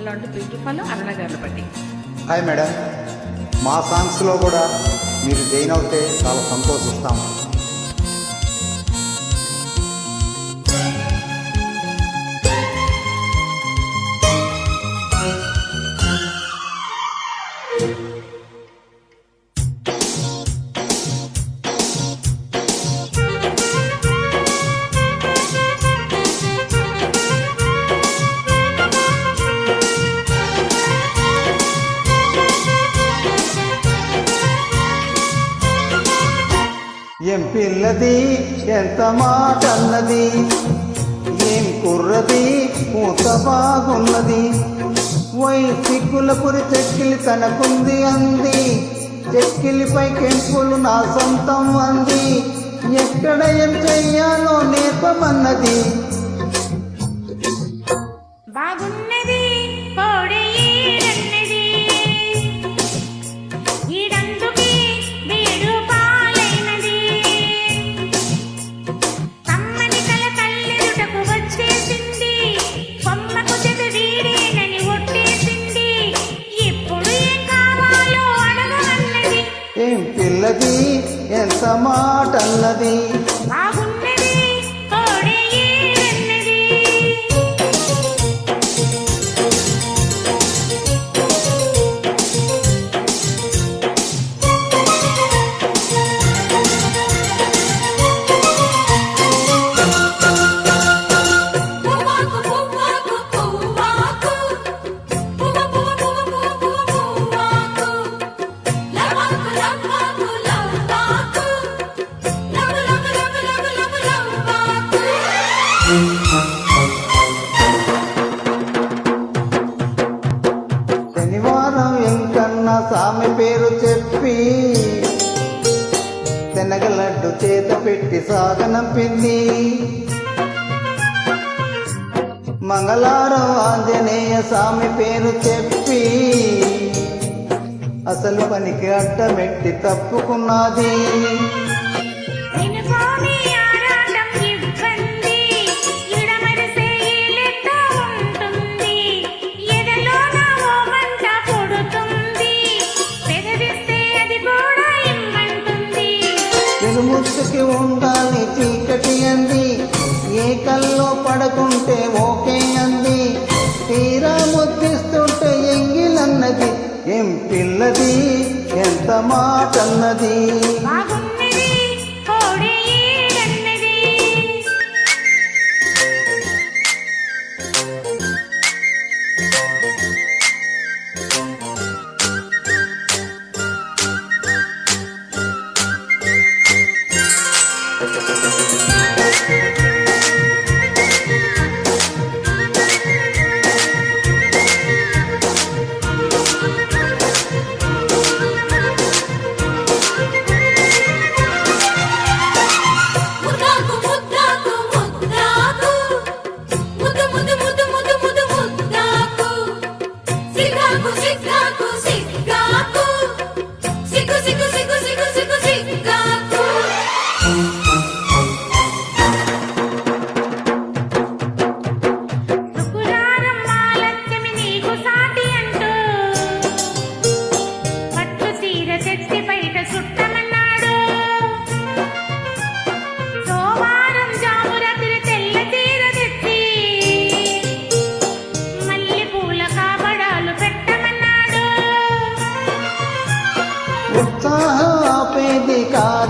అలాంటి బ్యూటిఫుల్ అరుణ గారు బట్టి హాయ్ మేడం మా సాంగ్స్లో కూడా మీరు జైన్ అవుతే చాలా సంతోషిస్తాము ఏం పిల్లది? ఎంత మాట అన్నది ఏం కుర్రది? పూత బాగున్నది. వై సిగ్గుల పురి చెక్కిలి తనకుంది అంది. చెక్కిలిపై కెంపులు నా సొంతం అంది. ఎక్కడ ఏం చెయ్యాలో నేర్పమన్నది. ఏం ఎంత మాట అన్నది స్వామి పేరు చెప్పి శనగలడ్డు చేత పెట్టి సాగనంపింది మంగళారం ఆంజనేయ స్వామి పేరు చెప్పి అసలు పనికి అడ్డమెట్టి తప్పుకున్నది. తిరుముచ్చుకి ఉండాలి చీకటి అంది. ఏ కల్లో పడకుంటే ఓకే అంది. తీరా ముద్దిస్తుంటే ఎంగిలన్నది. ఏం పిల్లది? ఎంత మాటన్నది?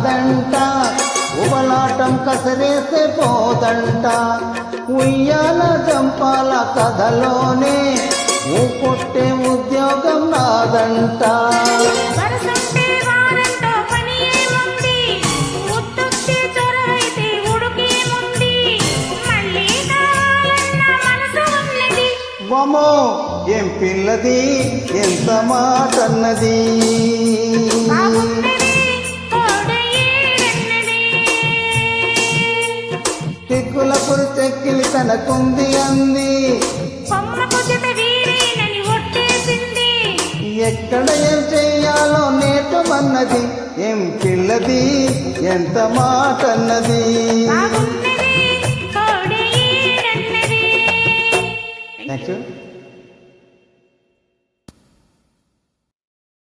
కాదంట. ఉబలాటం కసరేస్తే పోదంట. ఉయ్యాల చంపాల కథలోనే ఊకొట్టే ఉద్యోగం నాదంట. వమో ఏం పిల్లది? ఎంత మాటన్నది తనకుంది అంది. ఎక్కడ ఏం చెయ్యాలో నేర్పమన్నది ఏం పిల్లది ఎంత మాటన్నది